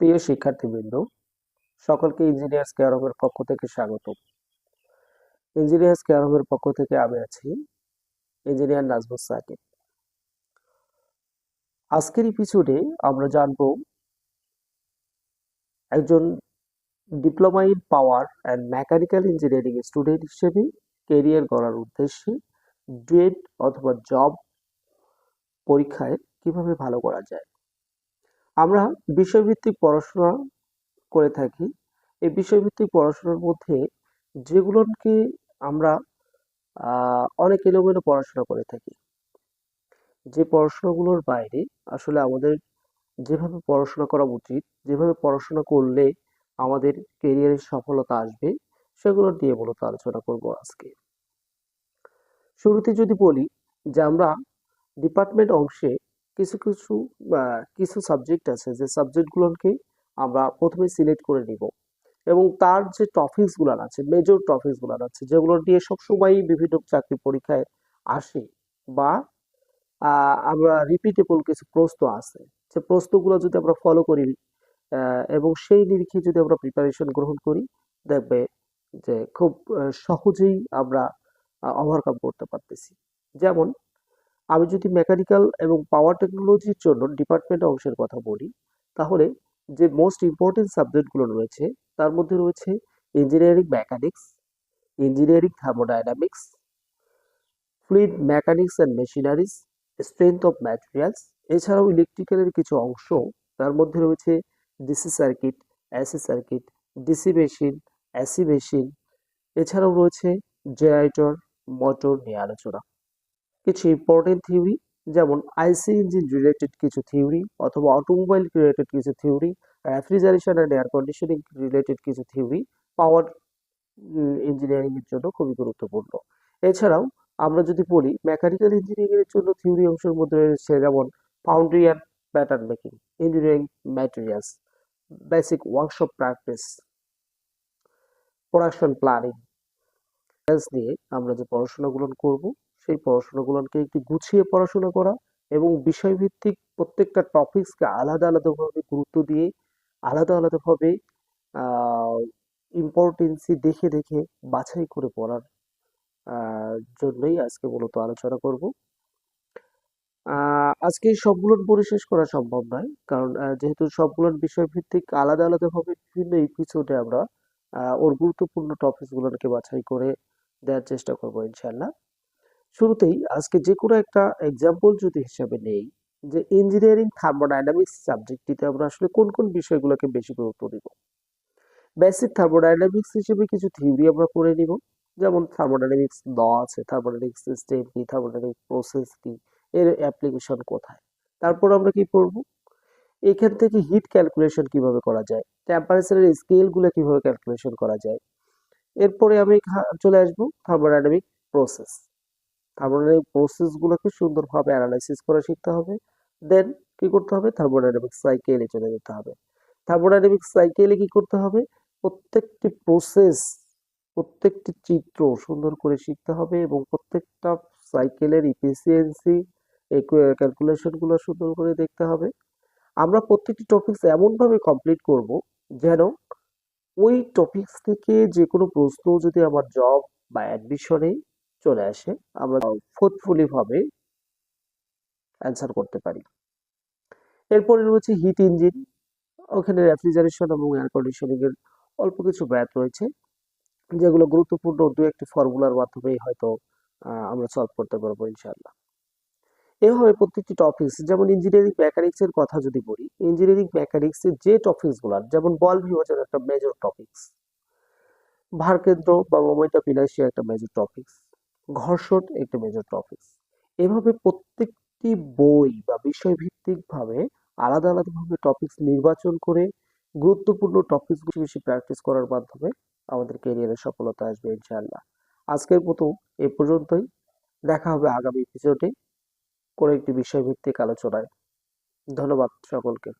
প্রিয় শিক্ষার্থীবৃন্দ, সকলকে ইঞ্জিনিয়ার্স কেয়ার হোমের পক্ষ থেকে স্বাগত ইঞ্জিনিয়ার্স কেয়ার হোমের পক্ষ থেকে আমি আছি ইঞ্জিনিয়ার নাজমুস সাকিব আজকের এপিসোডে আমরা জানব একজন diploma in power and mechanical engineering student হিসেবে কেরিয়ার গড়ার উদ্দেশ্যে ডুয়েট অথবা জব পরীক্ষায় কীভাবে ভালো করা যায়। আমরা বিষয়ভিত্তিক পড়াশোনা করে থাকি। এই বিষয়ভিত্তিক পড়াশোনার মধ্যে যেগুলোকে আমরা অনেক এলোমেলো পড়াশোনা করে থাকি। যে পড়াশোনাগুলোর বাইরে আসলে আমাদের যেভাবে পড়াশোনা করা উচিত, যেভাবে পড়াশোনা করলে আমাদের কেরিয়ারের সফলতা আসবে, সেগুলো নিয়ে মূলত আলোচনা করব আজকে। শুরুতে যদি বলি যে আমরা ডিপার্টমেন্ট অংশে কিছু কিছু কিছু সাবজেক্ট আছে যে সাবজেক্টগুলোকে আমরা প্রথমে সিলেক্ট করে নিব। এবং তার যে টপিকসগুলো আছে মেজর টপিকসগুলো আছে, যেগুলো দিয়ে সবসময় বিভিন্ন চাকরি পরীক্ষায় আসে বা আমরা রিপিটেবল কিছু প্রশ্ন আছে যে প্রশ্নগুলো যদি আমরা ফলো করি এবং সেই নিরিখে যদি আমরা প্রিপারেশন গ্রহণ করি, দেখবে যে খুব সহজেই আমরা ওভারকাম করতে পারতেছি। যেমন আমি যদি মেকানিক্যাল এবং পাওয়ার টেকনোলজির জন্য ডিপার্টমেন্ট অংশের কথা বলি, তাহলে যে মোস্ট ইম্পর্টেন্ট সাবজেক্টগুলো রয়েছে, তার মধ্যে রয়েছে engineering mechanics engineering thermodynamics fluid mechanics and machineries strength of materials এছাড়াও ইলেকট্রিক্যালের কিছু অংশ, তার মধ্যে রয়েছে DC circuit AC circuit DC machine AC machine এছাড়াও রয়েছে জেনারেটর মোটর নিয়ে আলোচনা। কিছু ইম্পর্টেন্ট থিওরি যেমন আইসি ইঞ্জিন রিলেটেড কিছু থিওরি অথবা অটোমোবাইল রিলেটেড কিছু theory refrigeration and air conditioning related কিছু থিওরি পাওয়ার ইঞ্জিনিয়ারিংয়ের জন্য খুবই গুরুত্বপূর্ণ। এছাড়াও আমরা যদি বলি মেকানিক্যাল ইঞ্জিনিয়ারিং এর জন্য থিওরি অংশের মধ্যে রয়েছে যেমন foundry and pattern making engineering materials basic workshop practice production planning নিয়ে আমরা যে পড়াশোনাগুলো করব সেই পড়াশোনাগুলোকে একটু গুছিয়ে পড়াশোনা করা এবং বিষয়ভিত্তিক প্রত্যেকটা টপিকসকে আলাদা আলাদাভাবে গুরুত্ব দিয়ে আলাদা আলাদাভাবে ইম্পর্টেন্সি দেখে দেখে বাছাই করে পড়ার জন্যই আজকে মূলত আলোচনা করব। আজকে সবগুলো পড়ে শেষ করা সম্ভব নয়, কারণ যেহেতু সবগুলোর বিষয়ভিত্তিক আলাদা আলাদাভাবে বিভিন্ন এপিসোডে আমরা ওর গুরুত্বপূর্ণ টপিকসগুলোকে বাছাই করে দেওয়ার চেষ্টা করব ইনশাল্লাহ শুরুতেই আজকে যে কোনো একটা এক্সাম্পল যদি হিসাবে নেই, যে ইঞ্জিনিয়ারিং থার্মোডাইনামিক্স সাবজেক্টটিতে আমরা আসলে কোন কোন বিষয়গুলোকে বেশি গুরুত্ব দিব? বেসিক থার্মোডাইনামিক্স হিসেবে কিছু থিওরি আমরা পড়ে নিব। যেমন থার্মোডাইনামিক্স ল আছে থার্মোডাইনামিক্স সিস্টেম কি থার্মোডাইনামিক প্রসেস কি, এর অ্যাপ্লিকেশন কোথায়? তারপর আমরা কি পড়ব এখান থেকে হিট ক্যালকুলেশন কীভাবে করা যায়? টেম্পারেচারের স্কেলগুলো কীভাবে ক্যালকুলেশন করা যায়? এরপরে আমি চলে আসব থার্মোডাইনামিক প্রসেস থার্মোডাইনামিক প্রসেসগুলোকে সুন্দরভাবে অ্যানালাইসিস করা শিখতে হবে। দেন কি করতে হবে? থার্মোডাইনামিক সাইকেলে চলে যেতে হবে। থার্মোডাইনামিক সাইকেলে কি করতে হবে? প্রত্যেকটি প্রসেস প্রত্যেকটি চিত্র সুন্দর করে শিখতে হবে এবং প্রত্যেকটা সাইকেলের ইফিসিয়েন্সি ক্যালকুলেশনগুলো সুন্দর করে দেখতে হবে। আমরা প্রত্যেকটি টপিকস এমনভাবে কমপ্লিট করব যেন ওই টপিকস থেকে যে কোনো প্রশ্ন যদি আমার জব বা অ্যাডমিশনে চলে আসে, আমরা ফোর্থফুলি ভাবে অ্যান্সার করতে পারি। এরপরে রয়েছে হিট ইঞ্জিন ওখানে রেফ্রিজারেশন এবং এয়ার কন্ডিশনিং এর অল্প কিছু ব্যাথ রয়েছে, যেগুলো গুরুত্বপূর্ণ দু একটি ফর্মুলার মাধ্যমেই হয়তো আমরা সলভ করতে পারব ইনশাআল্লাহ। এভাবে প্রত্যেকটি টপিক্স যেমন ইঞ্জিনিয়ারিং মেকানিক্স এর কথা যদি বলি ইঞ্জিনিয়ারিং মেকানিক্স এর যে টপিকসগুলার যেমন বল বিভাজন একটা মেজর টপিকস ভারকেন্দ্র বা মমিতা পিলাসিয়া একটা মেজর টপিকস ঘর্ষণ একটি মেজর টপিক এভাবে প্রত্যেকটি বই বা বিষয়ভিত্তিক ভাবে আলাদা আলাদা ভাবে টপিকস নির্বাচন করে গুরুত্বপূর্ণ টপিকস বেশি বেশি প্র্যাকটিস করার মাধ্যমে আমাদের ক্যারিয়ারে সফলতা আসবে ইনশাআল্লাহ। আজকের মতো এ পর্যন্তই। দেখা হবে আগামী এপিসোডে কোনো একটি বিষয়ভিত্তিক আলোচনায়। ধন্যবাদ সকলকে।